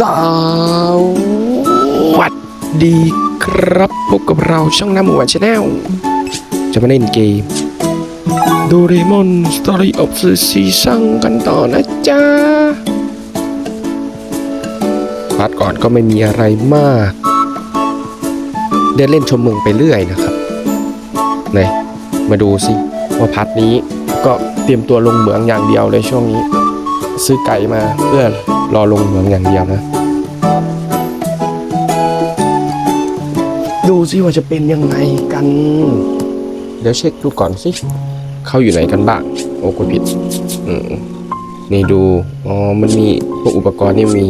สวัสดีครับ พบกับเราช่องน้ำหมูหวานชาแนลจะมาเล่นเกมโดเรมอนสตอรี่ออฟซีซั่งกันต่อนะจ๊ะพาร์ทก่อนก็ไม่มีอะไรมาก เดินเล่นชมเมืองไปเรื่อยนะครับไหนมาดูสิ ว่าพัดนี้ก็เตรียมตัวลงเหมืองอย่างเดียวเลยช่วงนี้ ซื้อไก่มาเพื่อรอลงเหมืองอย่างเดียวนะ ดูซิว่าจะเป็นยังไงกัน เดี๋ยวเช็คดูก่อนสิเขาอยู่ไหนกันบ้างโอ้กูผิดอืมนี่ดูอ๋อมันมีพวกอุปกรณ์นี่มี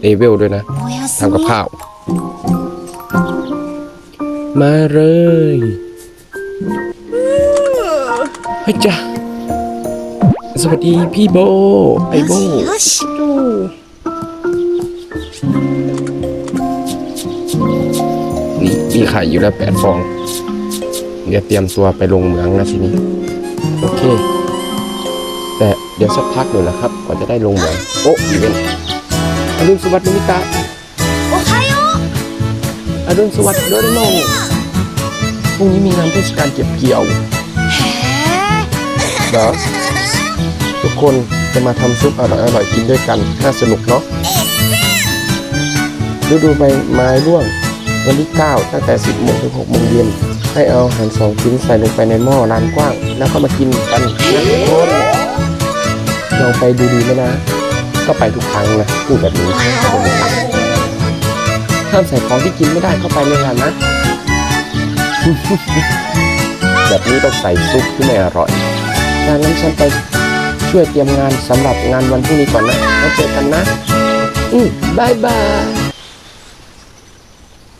เลเวลด้วยนะทำกับข้าว มาเลย ไปจ้ะสวัสดีพี่โบไอโบนี่มีไข่อยู่แล้วแปดฟอง เดี๋ยวเตรียมตัวไปลงเหมืองนะทีนี้ โอเค แต่เดี๋ยวสักพักหนึ่งนะครับกว่าจะได้ลงเหมือง โอ้ยเป็นอรุณสวัสดิ์มิตาโอไคโออรุณสวัสดิ์โดนโนพรุ่งนี้มีงานเทศกาลเก็บเกี่ยว เด้อทุกคนจะมาทำซุปอร่อยๆกินด้วยกันน่าสนุกเนาะฤดูใบไม้ร่วงวันที่ 9 ตั้งแต่ 10โมงถึง6โมงเย็นให้เอาอาหารสองชิ้นใส่ลงไปในหม้อลานกว้าง แล้วก็มากินกันนะทุกคนลองไปดูดีไหมนะ ก็ไปทุกครั้งนะพูดแบบนี้ห้ามใส่ของที่กินไม่ได้เข้าไปเลยล่ะนะ แบบนี้ต้องใส่ซุปที่ไม่อร่อย ดังนั้นฉันไปช่วยเตรียมงานสำหรับงานวันพรุ่งนี้ก่อนนะแล้วเจอกันนะ อืมบายบาย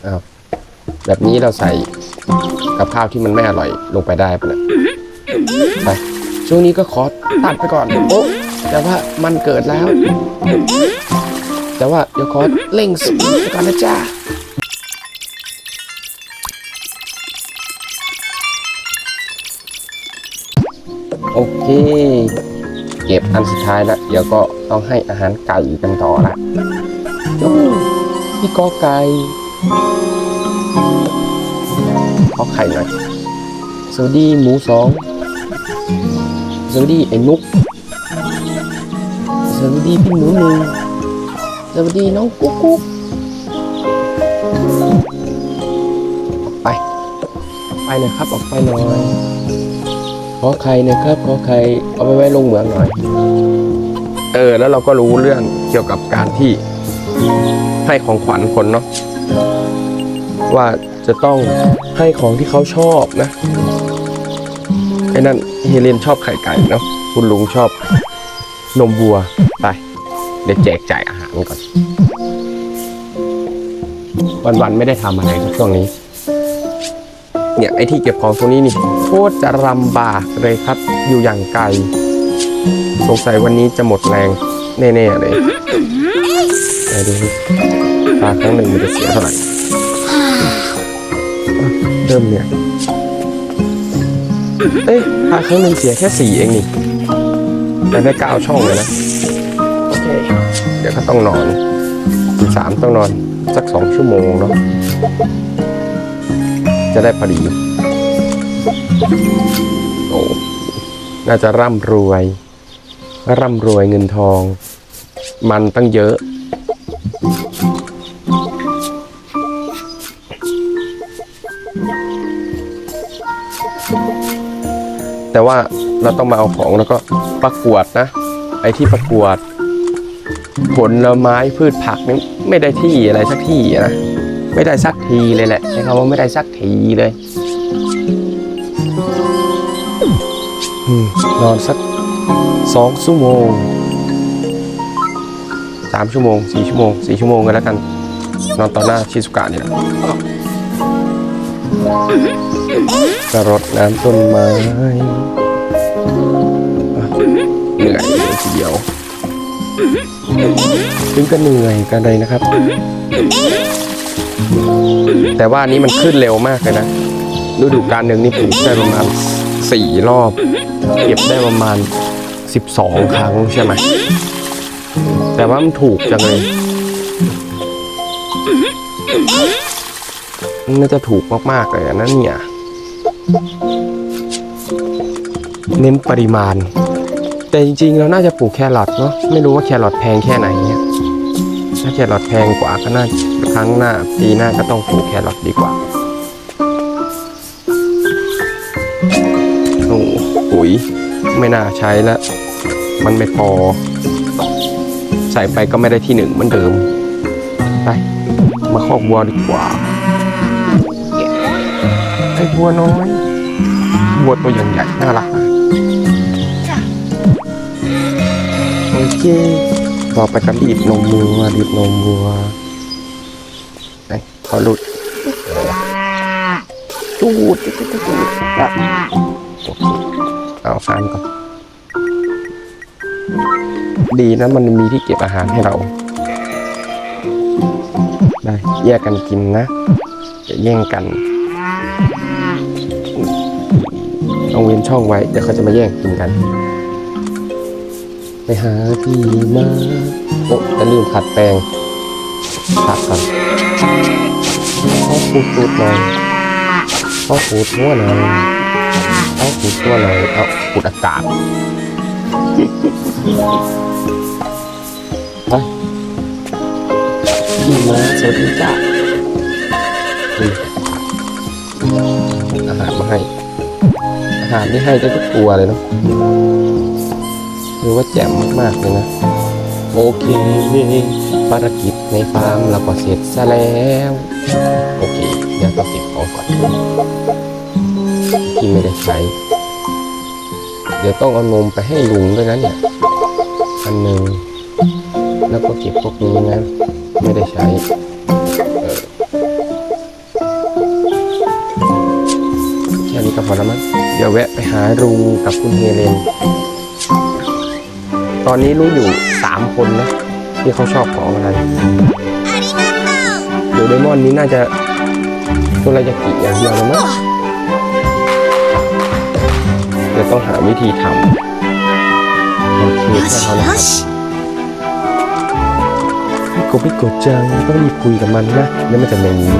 อ้าวแบบนี้เราใส่กับข้าวที่มันไม่อร่อยลงไปได้ปะเนี่ยไปช่วงนี้ก็ขอตัดไปก่อนโอ้แต่ว่ามันเกิดแล้ว แต่ว่าเดี๋ยวขอเร่งสปีดก่อนนะจ้า อันสุดท้ายละเดี๋ยวก็ต้องให้อาหารไก่กันต่อละจู้พี่กอไก่ขอไข่หน่อยสวัสดีหมูสองสวัสดีไอ้นุกสวัสดีพี่หมูหนึ่งสวัสดีน้องกุ๊กกุ๊กออกไปออกไปหน่อยครับออกไปหน่อย ขอใครนะครับขอใครเอาไปไว้ลงเหมืองหน่อย เออ แล้วเราก็รู้เรื่องเกี่ยวกับการที่ให้ของขวัญคนเนาะว่าจะต้องให้ของที่เขาชอบนะไอ้นั่นเฮเลนชอบไข่ไก่เนาะคุณลุงชอบนมวัวไปเดี๋ยวแจกจ่ายอาหารก่อน วันๆไม่ได้ทำอะไรช่วงนี้ เนี่ยไอ้ที่เก็บของตรงนี้นี่ คตรจะลำบากเลยครับ อยู่อย่างไกล สงสัยวันนี้จะหมดแรงแน่ๆเลยไหนดูสิปลาครั้งหนึ่งมันจะเสียเท่าไหร่เริ่มเนี่ย เอ้ยปลาครั้งหนึ่งเสียแค่สี่เองนี่แต่ได้เก้าช่องเลยนะ โอเค เดี๋ยวก็ต้องนอนทีสามต้องนอน สักสองชั่วโมงเนาะจะได้พอดี โอ้น่าจะร่ำรวย ร่ำรวยเงินทอง มันตั้งเยอะ แต่ว่าเราต้องมาเอาของแล้วก็ประกวดนะ ไอ้ที่ประกวด ผลไม้พืชผักนี่ไม่ได้ที่อะไรสักที่นะ ไม่ได้สักทีเลยแหละใช้คำว่าไม่ได้สักทีเลย นอนสักสองชั่วโมงสามชั่วโมงสี่ชั่วโมงสี่ชั่วโมงกันแล้วกัน นอนต่อหน้าชิสุกะนี่แหละกระรดน้ำต้นไม้เหนื่อยเลยทีเดียวถึงก็เหนื่อยกันเลยนะครับ แต่ว่านนี้มันขึ้นเร็วมากเลยนะฤดูกาลหนึ่งนี่ปลูกได้ประมาณสี่รอบ เก็บได้ประมาณสิบสองครั้งใช่ไหม แต่ว่ามันถูกจังเลยมันน่าจะถูกมากๆเลยอะเนี่ย เน้นปริมาณ แต่จริงๆเราน่าจะปลูกแครอทเนาะไม่รู้ว่าแครอทแพงแค่ไหนเนี่ยถ้าแครอทแพงกว่าก็น่าครั้งหน้าปีหน้าก็ต้องปลูกแครอทดีกว่า ไม่น่าใช้แล้ว มันไม่พอ ใส่ไปก็ไม่ได้ที่หนึ่งเหมือนเดิม ไป มาคอกวัวดีกว่าไอ้วัวน้อยวัวตัวใหญ่ๆน่ารักอะโอเคต่อไปก็รีดนมวัวรีดนมวัวไอ้เขาหลุดจูดจูดจูดจูดอะโอเคเอาฟานก่อน ดีนะมันมีที่เก็บอาหารให้เรา ได้แยกกันกินนะอย่าแย่งกันต้องเว้นช่องไว้ เดี๋ยวเขาจะมาแย่งกินกัน ไปหาพี่มาโอ้จะลืมขัดแปรงขัดก่อนเขาขูดตูดหน่อยเขาขูดหัวหน่อย เขาขูดตัวหน่อยเอาขูดอากาศไปพี่มาสวัสดีจ้านี่อาหารมาให้ อาหารนี่ให้ได้ทุกตัวเลยเนาะคือว่าแจ่มมากๆเลยนะ โอเคภารกิจในฟาร์มเราก็เสร็จซะแล้ว โอเค เดี๋ยวต้องเก็บของก่อน ที่ไม่ได้ใช้ เดี๋ยวต้องเอานมไปให้ลุงด้วยนะเนี่ยอันหนึ่งแล้วก็เก็บพวกนี้นะ ไม่ได้ใช้แค่นี้ก็พอแล้วมั้งเดี๋ยวแวะไปหาลุงกับคุณเฮเลน ตอนนี้รู้อยู่สามคนนะ ที่เขาชอบของอะไรเดี๋ยวเดมอนนี้น่าจะตัวระยะกิอย่างเดียวแล้วมั้ง จะต้องหาวิธีทำโอเคเขานะครับพี่กบพี่กบจังต้องรีบคุยกับมันนะนี่มันจะอย่างนี้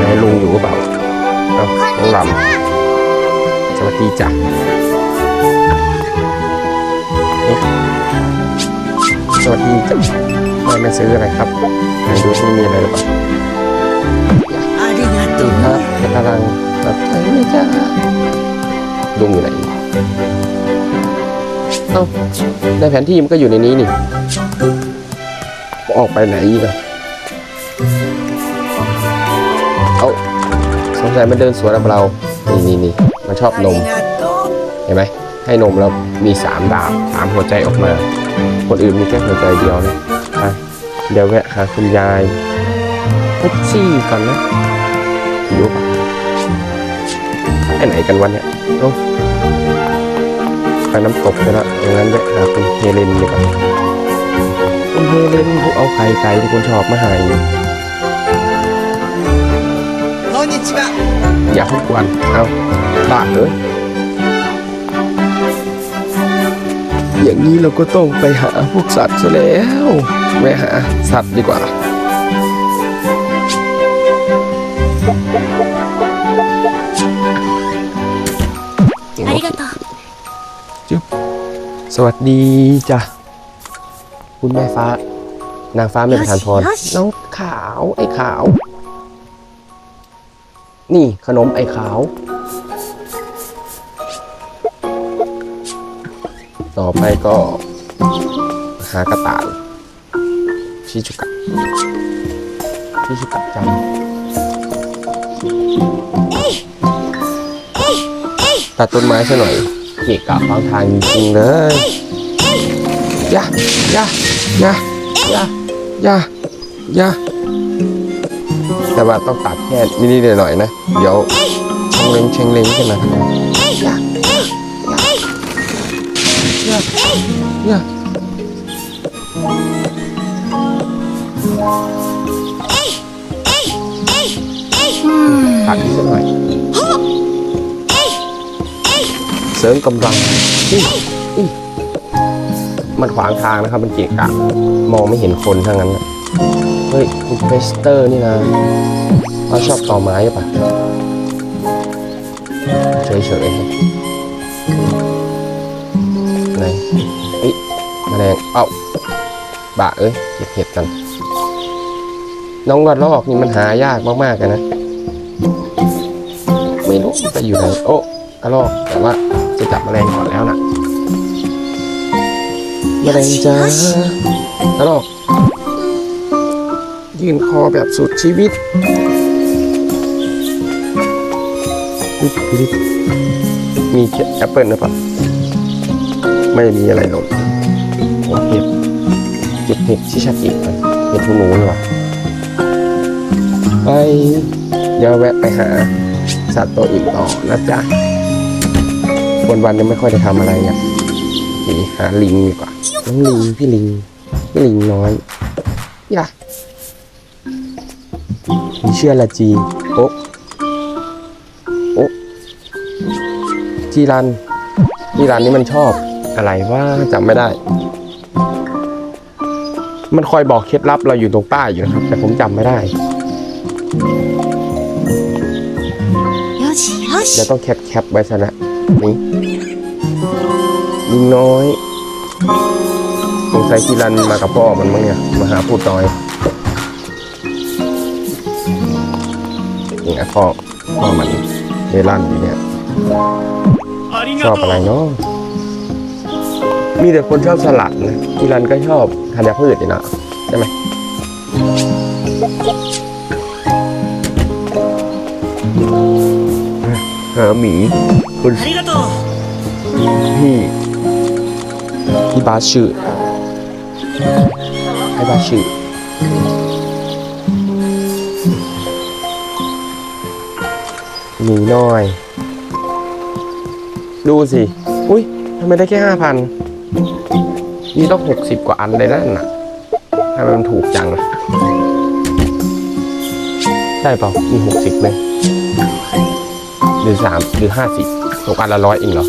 นายลุงอยู่หรืเปล่าเอาต้องลำสวัสดีจ้ะสวัสดีจ้ะแม่ซื้ออะไรครับดูที่มีอะไรหรือเปล่า ในแผนที่มันก็อยู่ในนี้นี่ ออกไปไหนอีกอะเอาสงสัยมันเดินสวนกับเรา นี่นี่นี่มันชอบนม เห็นไหม ให้นมแล้วมีสามดาบสามหัวใจออกมา คนอื่นมีแค่หัวใจเดียวนะไปเดี๋ยวแวะหาคุณยายพัชชี่ก่อนนะรู้ไปไหนกันวันเนี้ยลง ไปน้ำตกไปละอย่งนั้นแหละหาคุณเฮเลนดีกว่าคุณเฮเลนเอาไข่ไก่ที่คุณชอบมาให้อย่าพูกวันเอาบ้าเอ้ยอย่างนี้เราก็ต้องไปหาพวกสัตว์ซะแล้วไปหาสัตว์ดีกว่า สวัสดีจ้ะคุณแม่ฟ้า นางฟ้าแม่ประธานพรよしน้องขาวไอ้ขาว นี่ขนมไอ้ขาว ต่อไปก็หากระต่ายชิชุกะชิชุกะจังตัดต้นไม้ซะหน่อย เกะกะขวางทางจริงๆเลยอย่าอย่าอย่าอย่าอย่าอย่าแต่ว่าต้องตัดแค่นิดๆหน่อยๆนะ เดี๋ยวเชงเล็งเชงเล็งขึ้นมาทำไมอย่าอย่าอย่าうんตัดนิดหน่อย เสริมกำลังอุ๊ยอุ๊ยมันขวางทางนะครับ มันเกะกะ มองไม่เห็นคนทั้งนั้นเฮ้ยคุณเฟสเตอร์นี่นะเขาชอบต่อไม้หรือเปล่ะเฉยๆครับไหนเอ้ยแมลงเอ้าบะเอ้ยเก็บเห็ดกันน้องกระรอกนี่มันหายากมากๆเลยนะ ไม่รู้ไปอยู่ไหนโอ้กระรอกแต่ว่า จะจับแมลงก่อนแล้วนะแมลงจ้ากระรอกยืนคอแบบสุดชีวิตอุ๊ยอุ๊ยมีแอปเปิลหรือเปล่าไม่มีอะไรหรอกผมเก็บเก็บเห็ดชิชากิไปเห็ดหูหนูนี่หว่าไปเดี๋ยวแวะไปหาสัตว์ตัวอื่นต่อนะจ๊ะ วันวันยังไม่ค่อยได้ทำอะไรอะหนีหาลิงดีกว่าน้องลิงพี่ลิงพี่ลิงน้อยนี่ล่ะมีเชื่อละจีโอ๊ะโอ๊ะจีรันจีรันนี่มันชอบอะไรว่าจำไม่ได้ มันคอยบอกเคล็ดลับเราอยู่ตรงป้ายอยู่นะครับ แต่ผมจำไม่ได้เดี๋ยวต้องแคปแคปไว้ซะนะ นี่ลิงน้อยสงสัยกีรันมากับพ่อมันมั้งเนี่ยมาหาพูดน้อยนี่ไงพ่อพ่อมันเมลันอยู่เนี่ยชอบอะไรเนาะมีแต่คนชอบสลัดนะกีรันก็ชอบธัญพืชนี่นะใช่ไหมาหมีคุณพี่พี่บาชื่อให้บาชื่อหมีน้อย ดูสิ อุ้ยทำไมได้แค่ห้าพันนี่ต้องหกสิบกว่าอันเลยนั่นน่ะทำไมมันถูกจังล่ะใช่เปล่ามีหกสิบไหม หรือสามหรือห้าสิบตกอันละร้อยเองเหรอ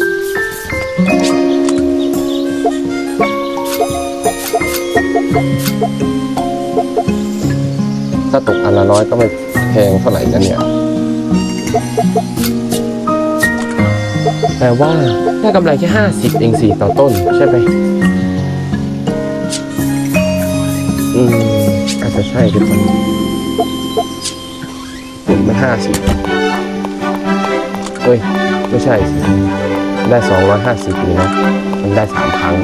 ถ้าตกอันละร้อยก็ไม่แพงเท่าไหร่นะเนี่ย แต่ว่าได้กำไรแค่ห้าสิบเองสี่ต่อต้นใช่ไหมอืมอาจจะใช่ทุกคนผมไม่ห้าสิบ เอ้ย ไม่ใช่สิ ได้ 250นี่นะ มันได้สามครั้ง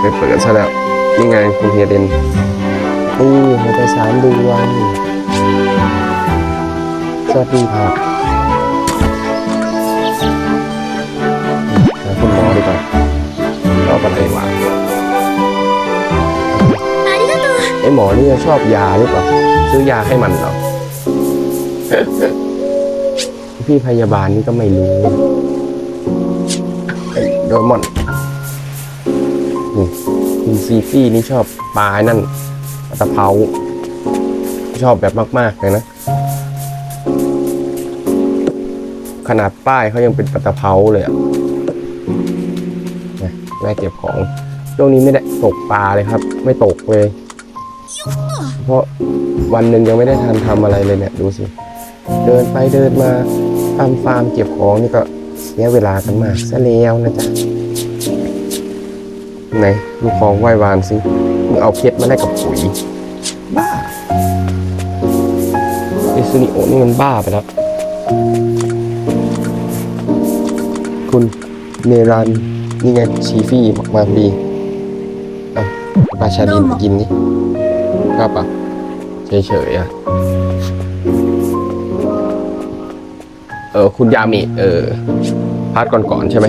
ไปเปิดซะแล้ว นี่ไงคุณเฮียเดนอู้หัวใจสามดวงสวัสดีครับคุณหมอดีกว่าเราไปไหนวะไอหมอนี่ชอบยาหรือเปล่า ซื้อยาให้มันเหรอ พี่พยาบาลนี่ก็ไม่รู้ไอ้โดเรมอนนี่คุณซีฟี่นี่ชอบปลาไอ้นั่นปลาตะเภาชอบแบบมาก ๆ เลยนะ ขนาดป้ายเขายังเป็นปลาตะเภาเลยอะนะแม่เก็บของช่วงนี้ไม่ได้ตกปลาเลยครับ ไม่ตกเลย เพราะวันหนึ่งยังไม่ได้ทันทำอะไรเลยเนี่ย ดูสิ เดินไปเดินมา ตามฟาร์มเก็บของนี่ก็เสียเวลากันมากซะแล้วนะจ๊ะไหนดูกของไหว้วานสิมึงเอาเพชรมาได้กับปุ๋ยบ้าไอซูนิโอนี่มันบ้าไปแล้ว คุณเนรันนี่ไงชีฟี่บอกมาพอดีอะปลาชาดินกินนี่ชอบปะเฉยๆอะ ออคุณยามิเออพาร์ทก่อนๆใช่ไหม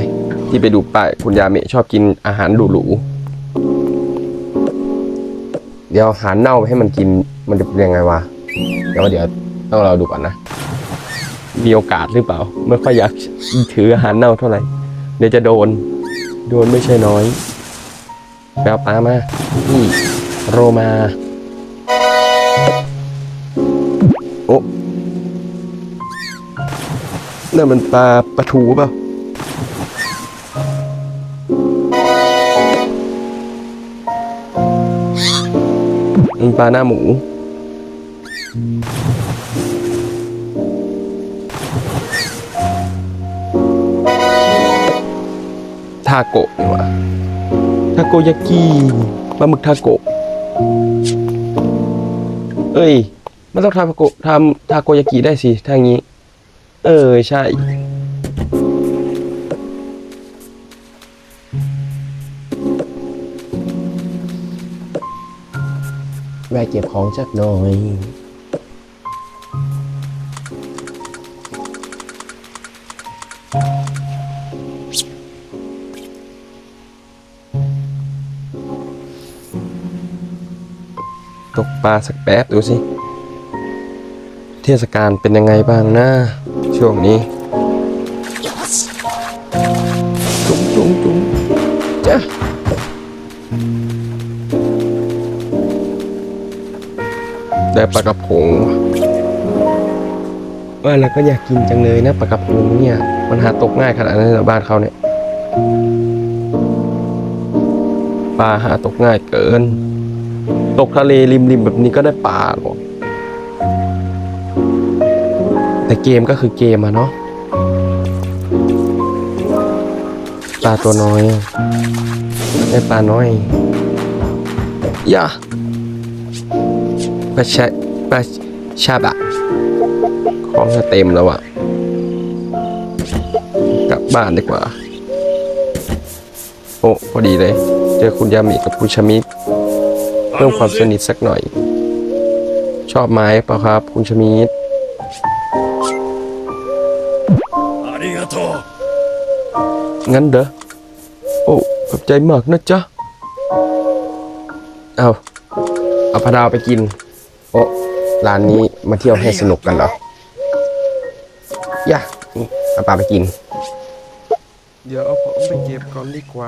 ที่ไปดูป้ายคุณยามิชอบกินอาหารหรูๆเดี๋ยวอาหารเน่าไปให้มันกินมันจะเป็นยังไงวะเดี๋ยวเดี๋ยวต้องเราดูก่อนนะ มีโอกาสหรือเปล่า ไม่ค่อยอยากถืออาหารเน่าเท่าไหร่ เดี๋ยวจะโดน โดนไม่ใช่น้อยแปลปลามานี่โรมา นั่นมันปลาปลาทูเปล่ามันปลาหน้าหมู ทาโกะนี่ว่าทาโกยากิปลาหมึกทาโกะ เอ้ย มันต้องทำโกะทำทาโกยากิได้สิถ้างี้ เออ ใช่ แวะเก็บของสักหน่อย ตกปลาสักแป๊บดูสิ เทศกาลเป็นยังไงบ้างนะ ช่วงนี้จุ้งจุ้งจุ้งจ้ะได้ปลากระพงว่าแล้วก็อยากกินจังเลยนะปลากระพงเนี่ย มันหาตกง่ายขนาดนั้นเหรอบ้านเขาเนี่ยปลาหาตกง่ายเกิน ตกทะเลริมๆแบบนี้ก็ได้ปลาหรอ แต่เกมก็คือเกมอะเนาะปลาตัวน้อยอะได้ปลาน้อยอย่าปลาชะปลาชาบะของจะเต็มแล้วอะกลับบ้านดีกว่า โอ้พอดีเลย เจอคุณยามิกับคุณชามิเพิ่มความสนิทสักหน่อย ชอบไม้เปล่าครับ คุณชมิด งั้นเด้อโอ้ขอบใจมากนะจ๊ะ เอาเอาพะดาวไปกิน โอ้ร้านนี้มาเที่ยวให้สนุกกันเหรอย่านี่เอาปลาไปกิน เดี๋ยวเอาผมไปเก็บก่อนดีกว่า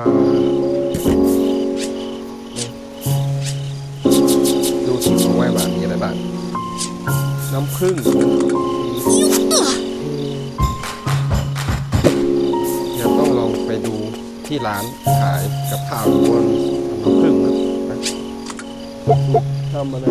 ดูสิของไหว้บาทมีอะไรบ้างน้ำผึ้ง ที่ร้านขายกับข้าวดูว่ามีน้ำผึ้งหรือเปล่าทำอะไร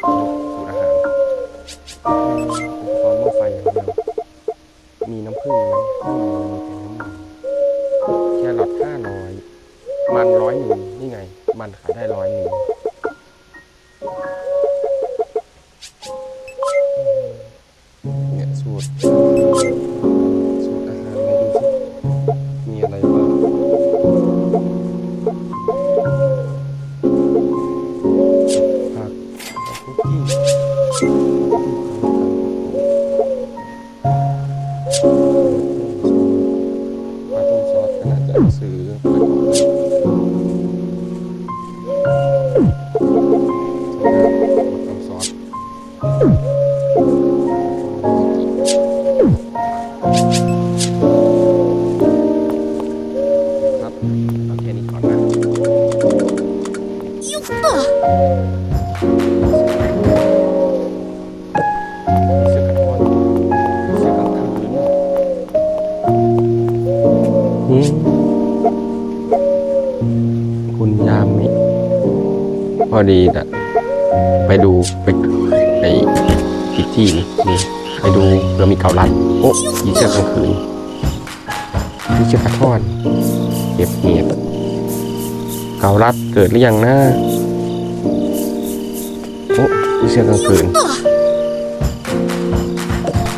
school. โอ้ยีเชือกลางคืนยีเชือกกระท่อนเก็บเหียบเกาลัดเกิดหรือยังนะโอ้ยีเชือกลางคืน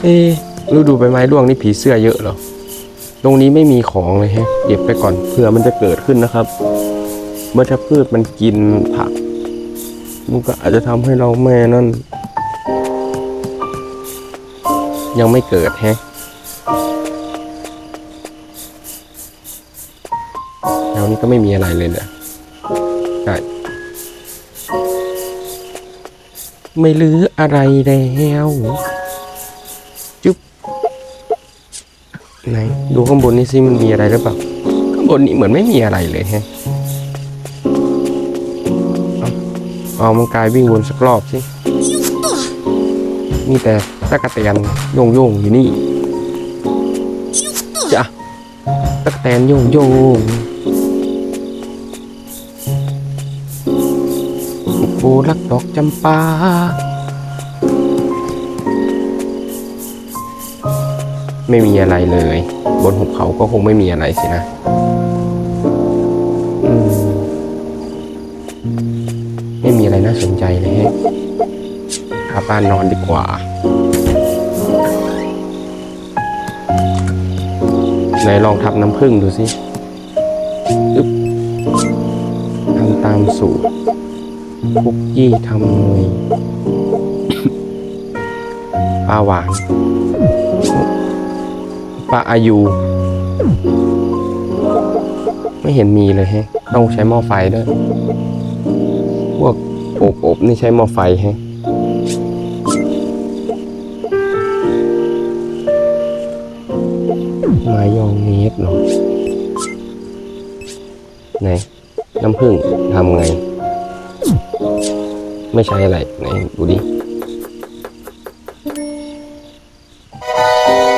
เอ๊ะฤดูใบไม้ร่วงนี่ผีเสื้อเยอะเหรอ ตรงนี้ไม่มีของเลยฮะเก็บไปก่อนเผื่อมันจะเกิดขึ้นนะครับ เมื่อถ้าพืชมันกินผักมันก็อาจจะทำให้เราแม่นั่น ยังไม่เกิดแฮะแถวนี้ก็ไม่มีอะไรเลยเนี่ยใช่ไม่เหลืออะไรแล้วจุ๊บไหนดูข้างบนนี่สิมันมีอะไรหรือเปล่าข้างบนนี้เหมือนไม่มีอะไรเลยแฮะเอามันกายวิ่งวนสักรอบสิมีแต่ ตะกะแตนโยงโยงๆอยู่นี่จ้ะตะกะแตนโยงโยงโบรักดอกจำปาไม่มีอะไรเลย บนหุบเขาก็คงไม่มีอะไรสินะอืมไม่มีอะไรน่าสนใจเลยแฮะกลับบ้านนอนดีกว่า ไหนลองทำน้ำผึ้งดูสิอึ๊บทำตามสูตรคุกกี้ทำเนยปลาหวานปลาอายุ ไม่เห็นมีเลยแฮะ ต้องใช้หม้อไฟด้วย พวกอบอบนี่ใช้หม้อไฟแฮะำผึ้งทำไง ไม่ใช่อะไรไหนดูดิ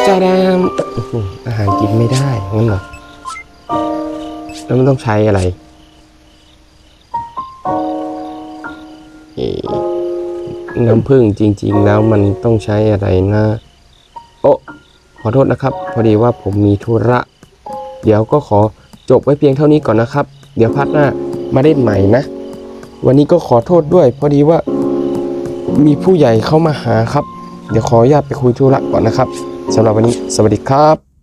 จ้าดามอาหารกินไม่ได้งั้นเหรอแล้วมันต้องใช้อะไรน้ำผึ้งจริง ๆ แล้วมันต้องใช้อะไรนะ โอ้ขอโทษนะครับ พอดีว่าผมมีธุระ เดี๋ยวก็ขอจบไว้เพียงเท่านี้ก่อนนะครับ เดี๋ยวพัดหน้า มาเล่นใหม่นะ วันนี้ก็ขอโทษด้วย พอดีว่ามีผู้ใหญ่เข้ามาหาครับ เดี๋ยวขออนุญาตไปคุยธุระก่อนนะครับสำหรับวันนี้สวัสดีครับ